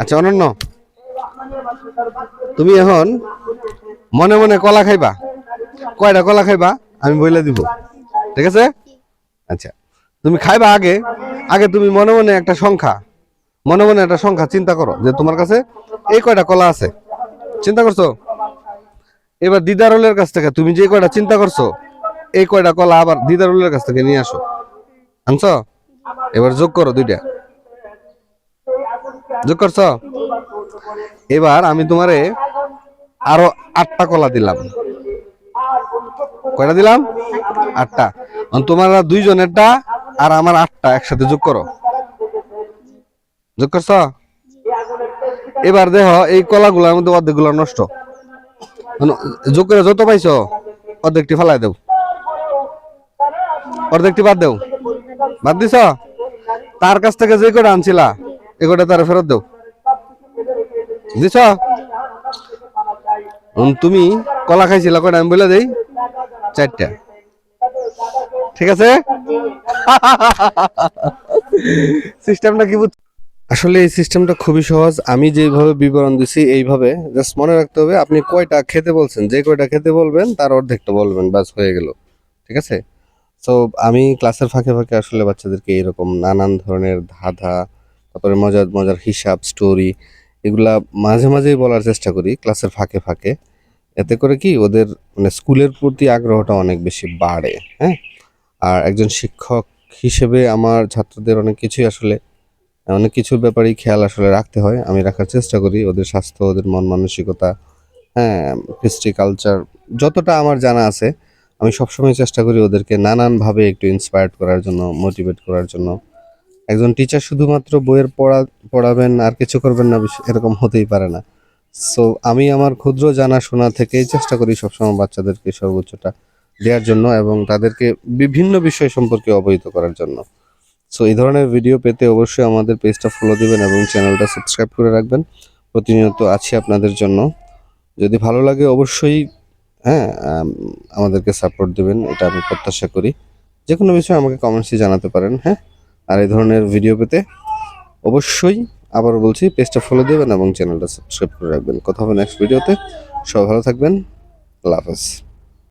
আচ্ছা অনন্য। তুমি এখন মনে মনে কলা খাইবা? কয়টা কলা খাইবা? আমি বলে দিব। ঠিক আছে? আচ্ছা তুমি খাইবা আগে। আগে তুমি মনে মনে একটা সংখ্যা, মনে মনে একটা সংখ্যা চিন্তা করো যে তোমার কাছে এই কয়টা কলা আছে। চিন্তা করছ? এবার দিদারুলের কাছ থেকে তুমি যে কয়টা চিন্তা করছ, এই কয়টা কলা আবার দিদারুলের কাছ থেকে নিয়ে আসো। আনছ? এবার যোগ করো দুইটা। যোগ করছ? এবার আমি তোমারে আরও আটটা কলা দিলাম। কয়টা দিলাম? আটটা। তোমার দুইজনেরটা আর আমার আটটা একসাথে যোগ করো। যোগ করছ? এবার দেখো, এই কলাগুলোর মধ্যে অর্ধেকগুলো নষ্ট। যোগ করে যত পাইছো, অর্ধেকটি ফেলাই দেও অর্ধেকটি বাদ দেও। বাদ দিছ? তার কাছ থেকে যে কটা আনছিলা? এ কটা তারা ফেরত দেও। তুমি কলা খাইছিলা, কয়টা? আমি বলে দেই, চারটা। ঠিক আছে? সিস্টেমটা কি বুঝ আসলে এই সিস্টেমটা খুবই সহজ। আমি যেইভাবে বিবরণ দিছি, এইভাবে। জাস্ট মনে রাখতে হবে, আপনি কয়টা খেতে বলছেন? যে কয়টা খেতে বলবেন, তার অর্ধেকটা বলবেন বাস হয়ে গেল। ঠিক আছে? সো আমি ক্লাসের ফাঁকে ফাঁকে আসলে বাচ্চাদেরকে এরকম নানান ধরনের ধাঁধা তারপরে মজার মজার হিসাব স্টোরি এগুলা মাঝে মাঝেই বলার চেষ্টা করি ক্লাসের ফাঁকে ফাঁকে। এতে করে কি ওদের মানে স্কুলের প্রতি আগ্রহটা অনেক বেশি বাড়ে হ্যাঁ? আর একজন শিক্ষক হিসেবে আমার ছাত্রদের অনেক কিছুই আসলে, অনেক কিছুর ব্যাপারেই খেয়াল আসলে রাখতে হয়। আমি রাখার চেষ্টা করি ওদের স্বাস্থ্য, ওদের মন মানসিকতা হ্যাঁ হিস্ট্রি কালচার যতটা আমার জানা আছে, আমি সবসময় চেষ্টা করি ওদেরকে নানানভাবে একটু ইন্সপায়ার্ড করার জন্য মোটিভেট করার জন্য। একজন টিচার শুধুমাত্র বইয়ের পড়া, পড়াবেন আর কিছু করবেন না এরকম হতেই পারে না। সো আমি আমার ক্ষুদ্র জানাশোনা থেকেই চেষ্টা করি সবসময় বাচ্চাদেরকে সর্বোচ্চটা দেওয়ার জন্য এবং তাদেরকে বিভিন্ন বিষয় সম্পর্কে অবহিত করার জন্য। সো এই ধরনের ভিডিও পেতে অবশ্যই আমাদের পেজটা ফলো দিবেন এবং চ্যানেলটা সাবস্ক্রাইব করে রাখবেন। প্রতিনিয়ত আছি আপনাদের জন্য। যদি ভালো লাগে অবশ্যই হ্যাঁ আমাদেরকে সাপোর্ট দেবেন, এটা আমি প্রত্যাশা করি। যে কোনো বিষয়ে আমাকে কমেন্টসে জানাতে পারেন হ্যাঁ? আর এই ধরনের ভিডিও পেতে অবশ্যই আবার বলছি পেজটা ফলো দেবেন এবং চ্যানেলটা সাবস্ক্রাইব করে রাখবেন। কথা হবে নেক্সট ভিডিওতে সবাই ভালো থাকবেন। আল্লাহ হাফেজ।